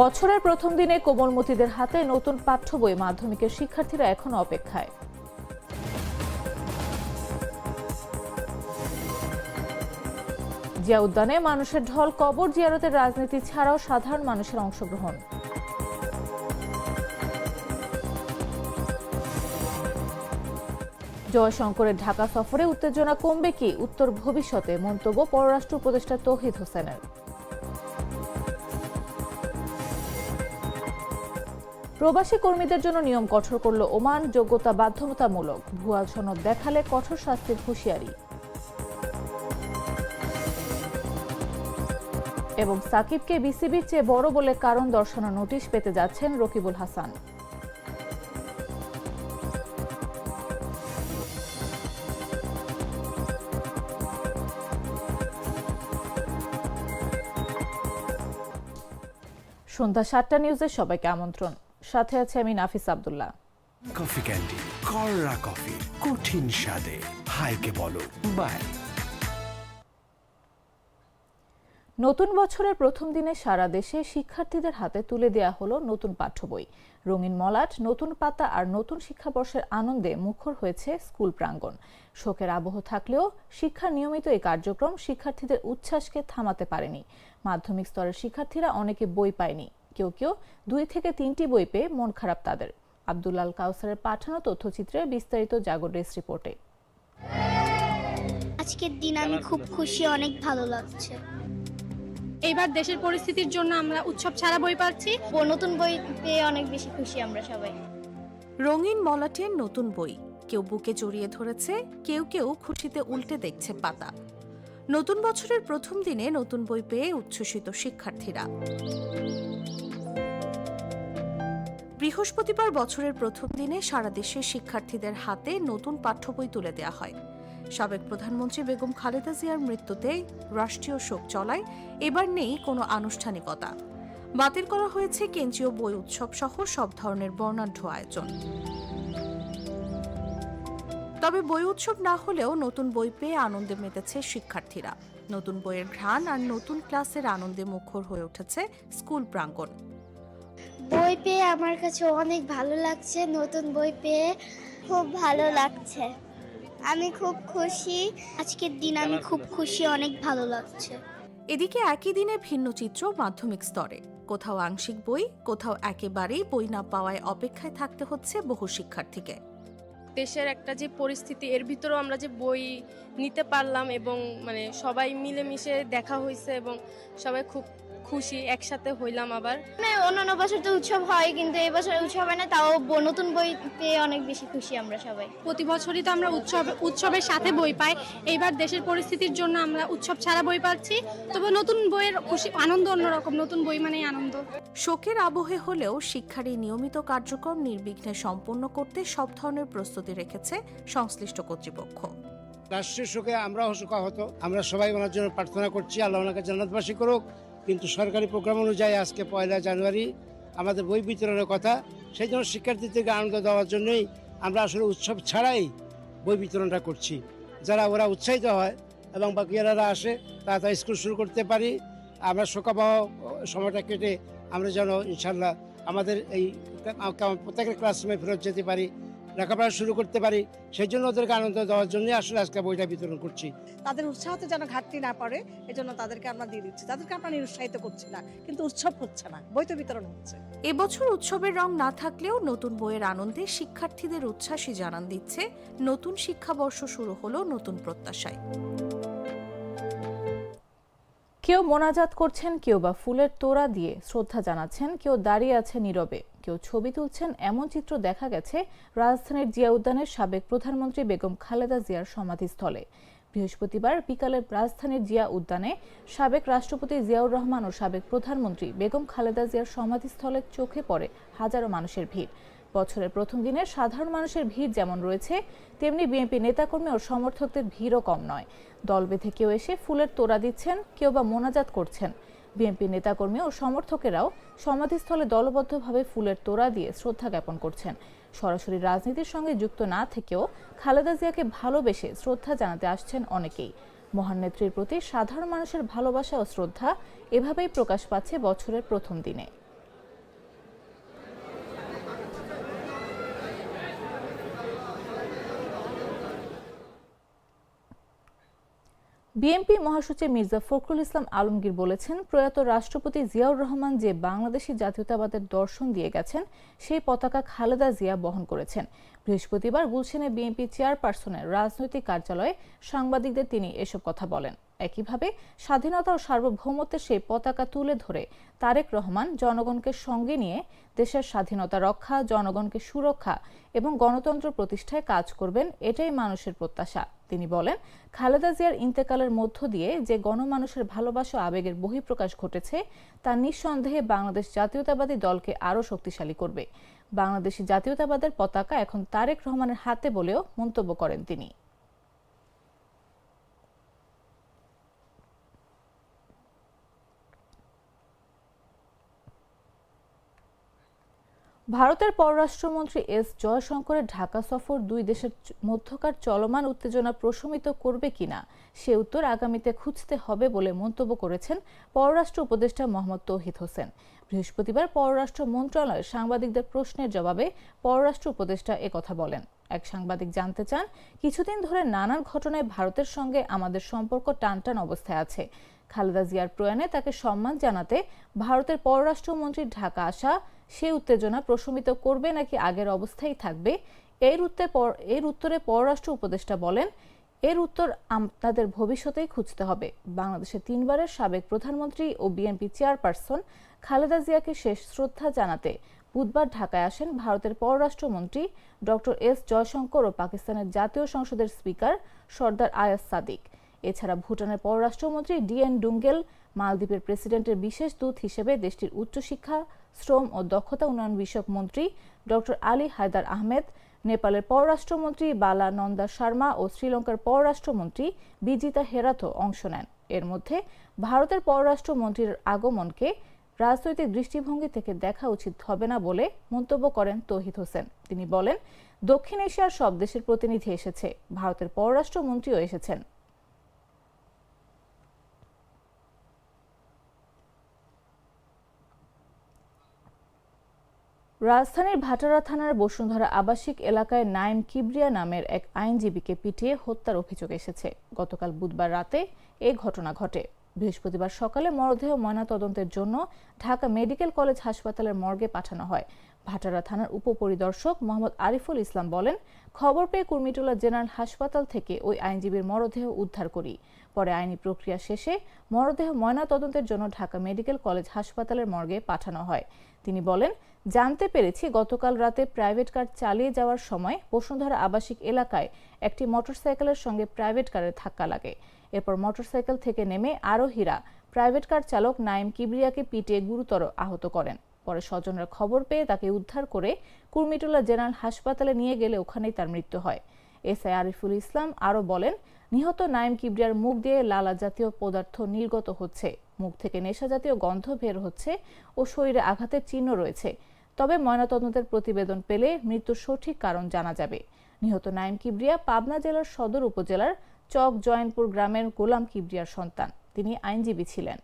বছরের প্রথম দিনে কোমলমতিদের হাতে নতুন পাঠ্য বই মাধ্যমিকের শিক্ষার্থীরা এখন অপেক্ষায়। জিয়া উদ্যানে মানুষের ঢল কবর জিয়ারতের রাজনীতি ছাড়াও সাধারণ মানুষের অংশগ্রহণ। জয়শঙ্করের ঢাকা সফরে উত্তেজনা কমবে কি? উত্তর ভবিষ্যতে মন্তব্য পররাষ্ট্র উপদেষ্টা তৌহিদ হোসেনের। প্রবাসী কর্মীদের জন্য নিয়ম কঠোর করল ওমান, যোগ্যতা বাধ্যতামূলক। ভুয়া সনদ দেখালে কঠোর শাস্তির হুঁশিয়ারি। এবং সাকিবকে বিসিবির চেয়ে বড় বলে কারণ দর্শানো নোটিশ পেতে যাচ্ছেন রকিবুল হাসান। সন্ধ্যা সাতটা নিউজে সবাইকে আমন্ত্রণ। সাথে আছে আমি নাফিস আব্দুল্লাহ। কফি ক্যান্ডি কররা কফি কঠিন স্বাদে। হাইকে বলো বাই। নতুন বছরের প্রথম দিনে সারা দেশে শিক্ষার্থীদের হাতে তুলে দেয়া হলো নতুন পাঠ্য বই। রঙিন মলাট নতুন পাতা আর নতুন শিক্ষাবর্ষের আনন্দে মুখর হয়েছে স্কুল প্রাঙ্গণ। শোকের আবহ থাকলেও শিক্ষার নিয়মিত এই কার্যক্রম শিক্ষার্থীদের উচ্ছ্বাসকে থামাতে পারেনি। মাধ্যমিক স্তরের শিক্ষার্থীরা অনেকে বই পায়নি। কেউ কেউ দুই থেকে তিনটি বই পেয়ে মন খারাপ তাদের। আব্দুল্লাল কাউসারের পাঠানো তথ্যচিত্রে বিস্তারিত জাগর ডেস্ক রিপোর্টে। আজকের দিন আমি খুব খুশি অনেক ভালো লাগছে। এইবার দেশের পরিস্থিতির জন্য আমরা উৎসব ছাড়া বই পাচ্ছি। ও নতুন বই পেয়ে অনেক বেশি খুশি আমরা সবাই। রঙিন মলাটের নতুন বই। কেউ বুকে জড়িয়ে ধরেছে কেউ কেউ খুশিতে উল্টে দেখছে পাতা। নতুন বছরের প্রথম দিনে নতুন বই পেয়ে উচ্ছ্বসিত শিক্ষার্থীরা। বৃহস্পতিবার বছরের প্রথম দিনে সারা দেশের শিক্ষার্থীদের হাতে নতুন পাঠ্য বই তুলে দেওয়া হয়। সাবেক প্রধানমন্ত্রী বেগম খালেদা জিয়ার মৃত্যুতে রাষ্ট্রীয় শোক চলায়, এবার নেই কোনো আনুষ্ঠানিকতা। বাতিল করা হয়েছে কেন্দ্রীয় বই উৎসব সহ সব ধরনের বর্ণাঢ্য আয়োজন। তবে বই উৎসব না হলেও নতুন বই পেয়ে আনন্দে মেতেছে শিক্ষার্থীরা। নতুন বইয়ের ঘ্রাণ আর নতুন ক্লাসের আনন্দে মুখর হয়ে উঠেছে স্কুল প্রাঙ্গণ। বই পেয়ে আমার কাছে অনেক ভালো লাগছে নতুন বই পেয়ে খুব ভালো লাগছে। আমি খুব খুশি আজকের দিন আমি খুব খুশি অনেক ভালো লাগছে। এদিকে একই দিনে ভিন্ন চিত্র মাধ্যমিক স্তরে। কোথাও আংশিক বই কোথাও একেবারেই বই না পাওয়ায় অপেক্ষায় থাকতে হচ্ছে বহু শিক্ষার্থীকে। দেশের একটা যে পরিস্থিতি এর ভিতরেও আমরা যে বই নিতে পারলাম এবং মানে সবাই মিলেমিশে দেখা হয়েছে এবং সবাই খুব খুশি একসাথে হইলাম আবার। মানে অন্যান্য বছর তো উৎসব হয় কিন্তু এই বছর উৎসব হয় না তাও নতুন বই পেয়ে অনেক বেশি খুশি আমরা সবাই। প্রতি বছরই তো আমরা উৎসব উৎসবের সাথে বই পাই। এইবার দেশের পরিস্থিতির জন্য আমরা উৎসব ছাড়া বই পাচ্ছি। তবে নতুন বইয়ের খুশি আনন্দ অন্যরকম নতুন বই মানেই আনন্দ। শোকের আবহে হলেও শিক্ষার এই নিয়মিত কার্যক্রম নির্বিঘ্নে সম্পন্ন করতে সব ধরনের প্রস্তুতি রেখেছে সংশ্লিষ্ট কর্তৃপক্ষ। রাষ্ট্রীয় শোকে আমরাও শোকাহত। আমরা সবাই ওনার জন্য প্রার্থনা করছি আল্লাহ ওনাকে জান্নাতবাসী করুক। কিন্তু সরকারি প্রোগ্রাম অনুযায়ী আজকে পয়লা জানুয়ারি আমাদের বই বিতরণের কথা, সেই জন্য শিক্ষার্থীদেরকে আনন্দ দেওয়ার জন্যই আমরা আসলে উৎসব ছাড়াই বই বিতরণটা করছি। যারা ওরা উৎসাহিত হয় এবং বাকিয়ারা আসে, তারা তাড়াতাড়ি স্কুল শুরু করতে পারি। আমরা শোকাবহ সময়টা কেটে আমরা যেন ইনশাল্লাহ আমাদের এই প্রত্যেকের ক্লাসরুমে ফেরত যেতে পারি। লেখাপড়া শুরু করতে পারি সেই জন্য ওদেরকে আনন্দ দেওয়ার জন্য আসলে আজকে বইটা বিতরণ করছি। তাদের উৎসাহতে যেন ঘাটতি না পড়ে এজন্য তাদেরকে আমরা দিয়ে দিচ্ছি। তাদেরকে আমরা নিরুৎসাহিত করছি না কিন্তু উৎসব হচ্ছে না বই তো বিতরণ হচ্ছে। এবছর উৎসবের রং না থাকলেও নতুন বইয়ের আনন্দে শিক্ষার্থীদের উচ্ছ্বাসই জানান দিচ্ছে নতুন শিক্ষাবর্ষ শুরু হলো নতুন প্রত্যাশায়। কেউ মোনাজাত করছেন কেউ বা ফুলের তোড়া দিয়ে শ্রদ্ধা জানাচ্ছেন কেউ দাঁড়িয়ে আছে নীরবে। কেউ ছবি তুলছেন, এমন চিত্র দেখা গেছে রাজধানীর জিয়া উদ্যানের সাবেক প্রধানমন্ত্রী বেগম খালেদা জিয়ার সমাধিস্থলে। বৃহস্পতিবার বিকালে রাজধানীর জিয়া উদ্যানে সাবেক রাষ্ট্রপতি জিয়াউর রহমান ও সাবেক প্রধানমন্ত্রী বেগম খালেদা জিয়ার সমাধিস্থলে চোখে পড়ে হাজারো মানুষের ভিড়। বছরের প্রথম দিনে সাধারণ মানুষের ভিড় যেমন রয়েছে, তেমনি বিএনপি নেতাকর্মী ও সমর্থকদের ভিড়ও কম নয়। দল বেঁধে কেউ এসে ফুলের তোড়া দিচ্ছেন, কেউ বা মোনাজাত করছেন। বিএনপি নেতাকর্মী ও সমর্থকেরাও সমাধিস্থলে দলবদ্ধভাবে ফুলের তোড়া দিয়ে শ্রদ্ধা জ্ঞাপন করছেন। সরাসরি রাজনীতির সঙ্গে যুক্ত না থেকেও খালেদা জিয়াকে ভালোবেসে শ্রদ্ধা জানাতে আসছেন অনেকেই। মহান নেত্রীর প্রতি সাধারণ মানুষের ভালোবাসা ও শ্রদ্ধা এভাবেই প্রকাশ পাচ্ছে বছরের প্রথম দিনে। বিএনপি মহাসচিব মির্জা ফখরুল ইসলাম আলমগীর বলেছেন, প্রয়াত রাষ্ট্রপতি জিয়াউর রহমান যে বাংলাদেশি জাতীয়তাবাদের দর্শন দিয়ে গেছেন, সেই পতাকা খালেদা জিয়া বহন করেছেন। বৃহস্পতিবার গুলশানে বিএনপি চেয়ারপারসনের রাজনৈতিক কার্যালয়ে সাংবাদিকদের তিনি এসব কথা বলেন। একইভাবে স্বাধীনতা ও সার্বভৌমত্বের সেই পতাকা তুলে ধরে তারেক রহমান জনগণকে সঙ্গে নিয়ে দেশের স্বাধীনতা রক্ষা, জনগণকে সুরক্ষা এবং গণতন্ত্র প্রতিষ্ঠায় কাজ করবেন, এটাই মানুষের প্রত্যাশা। তিনি বলেন, খালেদা জিয়ার ইন্তেকালের মধ্য দিয়ে যে গণমানুষের ভালোবাসা আবেগের বহিঃপ্রকাশ ঘটেছে, তা নিঃসন্দেহে বাংলাদেশ জাতীয়তাবাদী দলকে আরও শক্তিশালী করবে। বাংলাদেশি জাতীয়তাবাদের পতাকা এখন তারেক রহমানের হাতে বলেও মন্তব্য করেন তিনি। ভারতের পররাষ্ট্রমন্ত্রী এস জয়শঙ্করের ঢাকা সফর দুই দেশের মধ্যকার চলমান উত্তেজনা প্রশমিত করবে কিনা, সে উত্তর আগামীতে খুঁজতে হবে বলে মন্তব্য করেছেন পররাষ্ট্র উপদেষ্টা মোহাম্মদ তৌহিদ হোসেন। বৃহস্পতিবার পররাষ্ট্র মন্ত্রণালয়ের সাংবাদিকদের প্রশ্নের জবাবে পররাষ্ট্র উপদেষ্টা একথা বলেন। এক সাংবাদিক জানতে চান, কিছুদিন ধরে নানান ঘটনায় ভারতের সঙ্গে আমাদের সম্পর্ক টানটান অবস্থায় আছে। খালেদা জিয়ার প্রয়াণে তাকে সম্মান জানাতে ভারতের পররাষ্ট্রমন্ত্রী ঢাকা আসা সে উত্তেজনা প্রশমিত করবে নাকি আগের অবস্থায় থাকবে? এর উত্তরে এর উত্তরে পররাষ্ট্র উপদেষ্টা বলেন, এর উত্তর আপনাদের ভবিষ্যতেই খুঁজতে হবে। বাংলাদেশের তিনবারের সাবেক প্রধানমন্ত্রী ও বিএনপি চেয়ারপারসন খালেদা জিয়াকে শেষ শ্রদ্ধা জানাতে বুধবার ঢাকায় আসেন ভারতের পররাষ্ট্রমন্ত্রী ডক্টর এস. জয়শঙ্কর ও পাকিস্তানের জাতীয় সংসদের স্পিকার সর্দার আয়াস সাদিক। এছাড়া ভুটানের পররাষ্ট্রমন্ত্রী ডিএন ডুঙ্গেল মালদ্বীপের প্রেসিডেন্টের বিশেষ দূত হিসেবে দেশটির উচ্চশিক্ষা শ্রম ও দক্ষতা উন্নয়ন বিষয়ক মন্ত্রী ডক্টর আলী হায়দার আহমেদ, নেপালের পররাষ্ট্রমন্ত্রী বালা নন্দা শর্মা ও শ্রীলঙ্কার পররাষ্ট্রমন্ত্রী বিজিতা হেরাথও অংশ নেন। এর মধ্যে ভারতের পররাষ্ট্রমন্ত্রীর আগমনকে রাজনৈতিক দৃষ্টিভঙ্গি থেকে দেখা উচিত হবে না বলে মন্তব্য করেন তৌহিদ হোসেন। তিনি বলেন, দক্ষিণ এশিয়ার সব দেশের প্রতিনিধি এসেছে, ভারতের পররাষ্ট্রমন্ত্রীও এসেছেন। রাজধানীর ভাটারা থানার বসুন্ধরা আবাসিক এলাকায় নাইম কিবরিয়া নামের এক আইনজীবীকে পিটিয়ে হত্যার অভিযোগ এসেছে। গতকাল বুধবার রাতে এই ঘটনা ঘটে। বৃহস্পতিবার সকালে মরদেহ ময়নাতদন্তের জন্য ঢাকা মেডিকেল কলেজ হাসপাতালের মর্গে পাঠানো হয়। ভাটারা থানার উপপরিদর্শক মোহাম্মদ আরিফুল ইসলাম বলেন, খবর পেয়ে কুর্মিটোলা জেনারেল হাসপাতাল থেকে ওই আইনজীবীর মরদেহ উদ্ধার করি। পরে আইনি প্রক্রিয়া শেষে মরদেহ ময়নাতদন্তের জন্য ঢাকা মেডিকেল কলেজ হাসপাতালের মর্গে পাঠানো হয়। তিনি বলেন জানতে পেরেছি গতকাল রাতে প্রাইভেট কার চালিয়ে যাওয়ার সময় বসুন্ধরা আবাসিক এলাকায় একটি মোটরসাইকেলের সঙ্গে প্রাইভেট কারের ধাক্কা লাগে। এরপর মোটরসাইকেল থেকে নেমে আরোহীরা প্রাইভেট কার চালক নাইম কিবরিয়াকে পিটিয়ে গুরুতর আহত করেন। পরে স্বজনরা খবর পেয়ে তাকে উদ্ধার করে কুর্মিটোলা জেনারেল হাসপাতালে নিয়ে গেলে ওখানেই তার মৃত্যু হয়। এসআই আরিফুল ইসলাম আরও বলেন, নিহত নাইম কিবরিয়ার মুখ দিয়ে লালা জাতীয় পদার্থ নির্গত হচ্ছে। মুখ থেকে নেশা জাতীয় গন্ধ বের হচ্ছে ও শরীরে আঘাতের চিহ্ন রয়েছে। তবে ময়নাতদন্তের প্রতিবেদন পেলে মৃত্যুর সঠিক কারণ জানা যাবে। নিহত নাইম কিবরিয়া পাবনা জেলার সদর উপজেলার চক জয়নপুর গ্রামের গোলাম কিবরিয়ার সন্তান। তিনি আইনজীবী ছিলেন।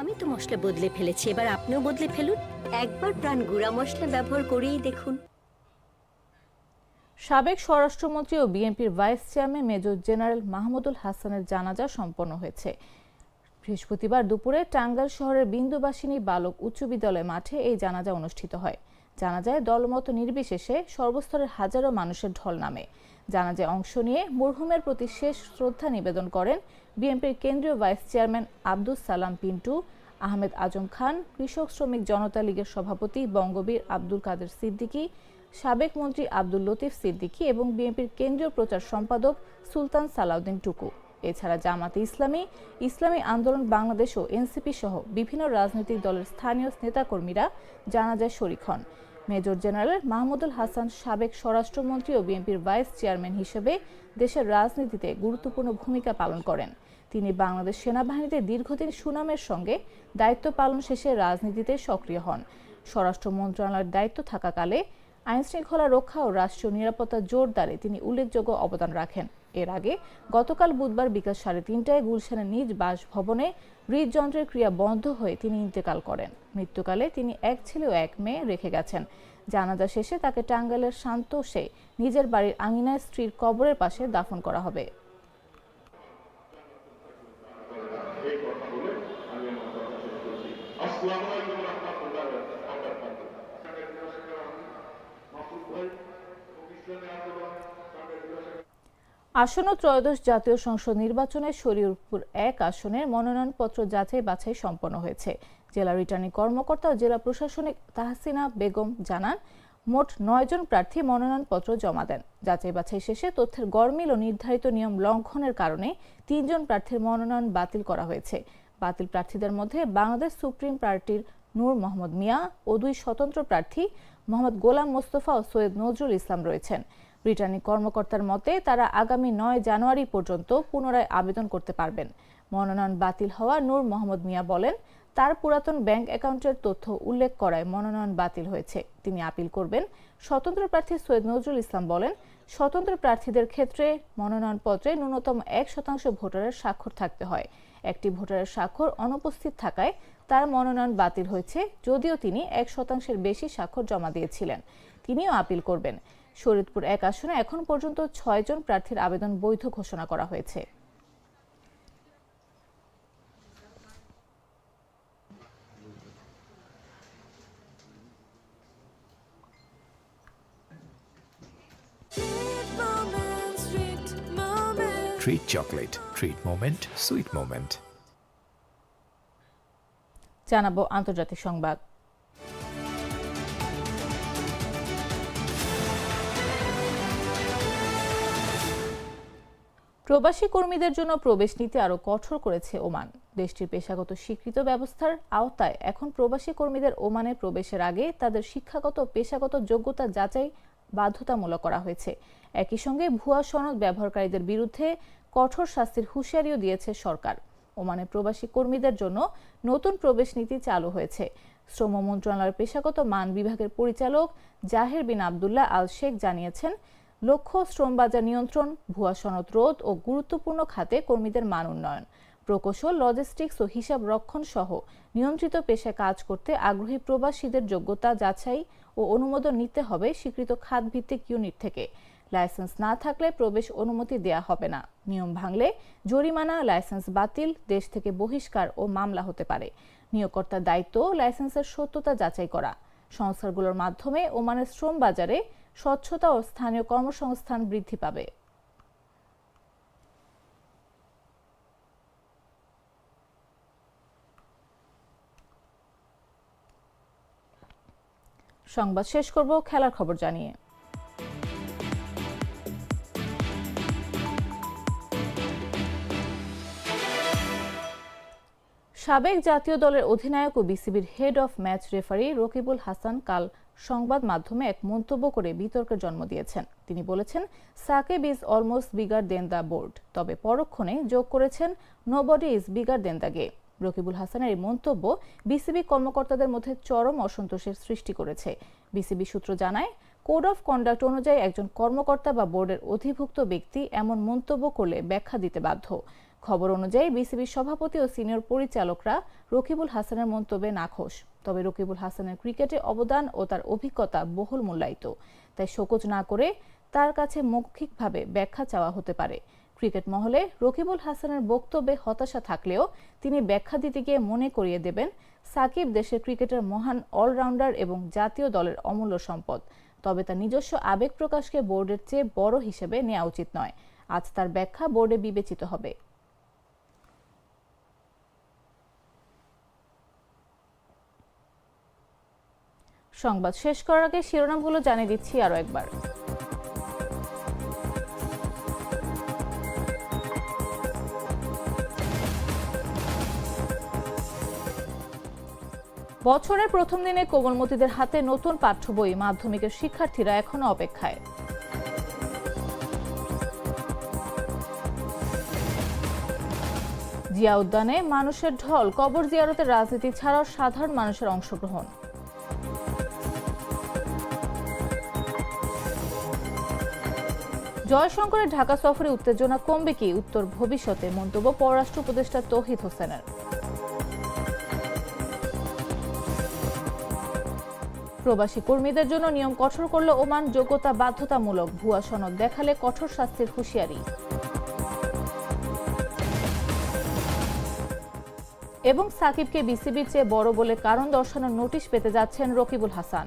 আমি তো মশলা বদলে ফেলেছি এবার আপনিও বদলে ফেলুন। একবার প্রাণ গুঁড়া মশলা ব্যবহার করেই দেখুন। সাবেক স্বরাষ্ট্রমন্ত্রী ও বিএনপির vice chairman major general Mahmudul হাসানের জানাজা সম্পন্ন হয়েছে। বৃহস্পতিবার দুপুরে টাঙ্গাইল শহরের বিন্দুবাসিনী বালক উচ্চ বিদ্যালয় মাঠে এই জানাজা অনুষ্ঠিত হয়। জানাজায় দলমত নির্বিশেষে সর্বস্তরের হাজারো মানুষের ঢল নামে। জানাজায় অংশ নিয়ে মরহুমের প্রতি শেষ শ্রদ্ধা নিবেদন করেন বিএনপির কেন্দ্রীয় ভাইস চেয়ারম্যান আব্দুস সালাম পিন্টু, আহমেদ আজম খান, কৃষক শ্রমিক জনতা লীগের সভাপতি বঙ্গবীর আব্দুল কাদের সিদ্দিকী, সাবেক মন্ত্রী আব্দুল লতিফ সিদ্দিকী এবং বিএনপির কেন্দ্রীয় প্রচার সম্পাদক সুলতান সালাউদ্দিন টুকু। এছাড়া জামাতে ইসলামী ইসলামী আন্দোলন, বাংলাদেশ ও এনসিপি সহ বিভিন্ন রাজনৈতিক দলের স্থানীয় নেতাকর্মীরা জানাজায় শরিক হন। মেজর জেনারেল মাহমুদুল হাসান সাবেক স্বরাষ্ট্রমন্ত্রী ও বিএনপির ভাইস চেয়ারম্যান হিসেবে দেশের রাজনীতিতে গুরুত্বপূর্ণ ভূমিকা পালন করেন। তিনি বাংলাদেশ সেনাবাহিনীতে দীর্ঘদিন সুনামের সঙ্গে দায়িত্ব পালন শেষে রাজনীতিতে সক্রিয় হন। স্বরাষ্ট্র মন্ত্রণালয়ের দায়িত্ব থাকাকালে আইনশৃঙ্খলা রক্ষা ও রাষ্ট্রীয় নিরাপত্তা জোরদারে তিনি উল্লেখযোগ্য অবদান রাখেন। এর আগে গতকাল বুধবার বিকাল সাড়ে তিনটায় গুলশানের নিজ বাসভবনে হৃদযন্ত্রের ক্রিয়া বন্ধ হয়ে তিনি ইন্তেকাল করেন। মৃত্যুকালে তিনি এক ছেলে ও এক মেয়ে রেখে গেছেন। জানাজা শেষে তাকে টাঙ্গাইলের শান্তোষে নিজের বাড়ির আঙিনায় স্ত্রীর কবরের পাশে দাফন করা হবে। আসন্ন ত্রয়োদশ জাতীয় সংসদ নির্বাচনে শরীয়তপুর এক আসনের মনোনয়নপত্র যাচাই বাছাই সম্পন্ন হয়েছে। জেলা রিটার্নিং কর্মকর্তা ও জেলা প্রশাসনিক তাহসিনা বেগম জানান, মোট নয় জন প্রার্থী মনোনয়নপত্র জমা দেন। যাচাই বাছাই শেষে তথ্যের গরমিল ও নির্ধারিত নিয়ম লঙ্ঘনের কারণে তিনজন প্রার্থীর মনোনয়ন বাতিল করা হয়েছে। বাতিল প্রার্থীদের মধ্যে বাংলাদেশ সুপ্রিম পার্টির নূর মোহাম্মদ মিয়া ও দুই স্বতন্ত্র প্রার্থী মোহাম্মদ গোলাম মোস্তফা ও সৈয়দ নজরুল ইসলাম রয়েছেন। রিটার্নিং কর্মকর্তার মতে, তারা আগামী নয় জানুয়ারি পর্যন্ত পুনরায় আবেদন করতে পারবেন। মনোনয়ন বাতিল হওয়া নূর মোহাম্মদ মিয়া বলেন, তার পুরাতন ব্যাংক অ্যাকাউন্টের তথ্য উল্লেখ করায় মনোনয়ন বাতিল হয়েছে। তিনি আপিল করবেন, স্বতন্ত্র প্রার্থী সৈয়দ নজরুল ইসলাম বলেন, স্বতন্ত্র প্রার্থীদের ক্ষেত্রে মনোনয়নপত্রে ন্যূনতম এক শতাংশ ভোটারের স্বাক্ষর থাকতে হয়। একটি ভোটারের স্বাক্ষর অনুপস্থিত থাকায় তার মনোনয়ন বাতিল হয়েছে, যদিও তিনি এক শতাংশের বেশি স্বাক্ষর জমা দিয়েছিলেন। তিনিও আপিল করবেন। শরীদপুর এক আসনে এখন পর্যন্ত ছয়জন প্রার্থীর আবেদন বৈধ ঘোষণা করা হয়েছে। Treat chocolate treat moment sweet moment জানাব আন্তর্জাতিক সংবাদ। প্রবাসী কর্মীদের জন্য প্রবেশ নীতি আরও কঠোর করেছে ওমান। দেশটির পেশাগত স্বীকৃত ব্যবস্থার আওতায় এখন প্রবাসী কর্মীদের ওমানে প্রবেশের আগে তাদের শিক্ষাগত পেশাগত যোগ্যতা যাচাই বাধ্যতামূলক করা হয়েছে। একই সঙ্গে ভুয়া সনদ ব্যবহারকারীদের বিরুদ্ধে কঠোর শাস্তির হুঁশিয়ারিও দিয়েছে সরকার। ওমানে প্রবাসী কর্মীদের জন্য নতুন প্রবেশ নীতি চালু হয়েছে। শ্রম মন্ত্রণালয়ের পেশাগত মান বিভাগের পরিচালক জাহের বিন আবদুল্লাহ আল শেখ জানিয়েছেন লক্ষ্য শ্রম বাজার নিয়ন্ত্রণ, ভুয়া সনদ রোধ ও গুরুত্বপূর্ণ খাতে কর্মীদের মান উন্নয়ন। প্রকৌশল লজিস্টিক্স ও হিসাব রক্ষণ সহ নিয়ন্ত্রিত পেশায় কাজ করতে আগ্রহী প্রবাসীদের যোগ্যতা যাচাই ও অনুমোদন নিতে হবে স্বীকৃত খাতভিত্তিক ইউনিট থেকে। লাইসেন্স না থাকলে প্রবেশ অনুমতি দেয়া হবে না। নিয়ম ভাঙলে জরিমানা, লাইসেন্স বাতিল, দেশ থেকে বহিষ্কার ও মামলা হতে পারে। নিয়োগকর্তার দায়িত্ব, লাইসেন্সের সত্যতা যাচাই করা। সংস্থাগুলোর মাধ্যমে ওমানের শ্রম বাজারে স্বচ্ছতা ও স্থানীয় কর্মসংস্থান বৃদ্ধি পাবে। সংবাদ শেষ করব, খেলার খবর জানিয়ে। সাবেক জাতীয় দলের অধিনায়ক ও বিসিবির head of match referee Rakibul Hasan কাল সংবাদ মাধ্যমে এক মন্তব্য করে বিতর্কের জন্ম দিয়েছেন। তিনি বলেছেন, Shakib is almost bigger than the board তবে পরক্ষণে যোগ করেছেন nobody is bigger than the game Rakibul হাসানের এই মন্তব্য বিসিবি কর্মকর্তাদের মধ্যে চরম অসন্তোষের সৃষ্টি করেছে। বিসিবি সূত্র জানায় কোড অফ কন্ডাক্ট অনুযায়ী একজন কর্মকর্তা বা বোর্ডের অধিভুক্ত ব্যক্তি এমন মন্তব্য করলে ব্যাখ্যা দিতে বাধ্য। খবর অনুযায়ী বিসিবির সভাপতি ও সিনিয়র পরিচালকরা রকিবুল হাসানের মন্তব্যে নাখোশ। তবে রকিবুল হাসানের ক্রিকেটে অবদান ও তার অভিজ্ঞতা বহুল মূল্যায়িত। তাই শোকজ না করে তার কাছে মৌখিকভাবে ব্যাখ্যা চাওয়া হতে পারে। ক্রিকেট মহলে রকিবুল হাসানের বক্তব্যে হতাশা থাকলেও তিনি ব্যাখ্যা দিতে গিয়ে মনে করিয়ে দেবেন, সাকিব দেশের ক্রিকেটের মহান অলরাউন্ডার এবং জাতীয় দলের অমূল্য সম্পদ। তবে তার নিজস্ব আবেগ প্রকাশকে বোর্ডের চেয়ে বড় হিসেবে নেওয়া উচিত নয়। আজ তার ব্যাখ্যা বোর্ডে বিবেচিত হবে। সংবাদ শেষ করার আগে শিরোনামগুলো জানিয়ে দিচ্ছি আরও একবার। বছরের প্রথম দিনে কোমলমতিদের হাতে নতুন পাঠ্য বই, মাধ্যমিকের শিক্ষার্থীরা এখনও অপেক্ষায়। জিয়া উদ্যানে মানুষের ঢল, কবর জিয়ারতের রাজনীতি ছাড়াও সাধারণ মানুষের অংশগ্রহণ। জয়শঙ্করের ঢাকা সফরে উত্তেজনা কমবে কি? উত্তর ভবিষ্যতে মন্তব্য পররাষ্ট্র উপদেষ্টা তৌহিদ হোসেনের। প্রবাসী কর্মীদের জন্য নিয়ম কঠোর করল ওমান যোগ্যতা বাধ্যতামূলক। ভুয়া সনদ দেখালে কঠোর শাস্তির হুঁশিয়ারি। এবং সাকিবকে বিসিবির চেয়ে বড় বলে কারণ দর্শানোর নোটিশ পেতে যাচ্ছেন রকিবুল হাসান।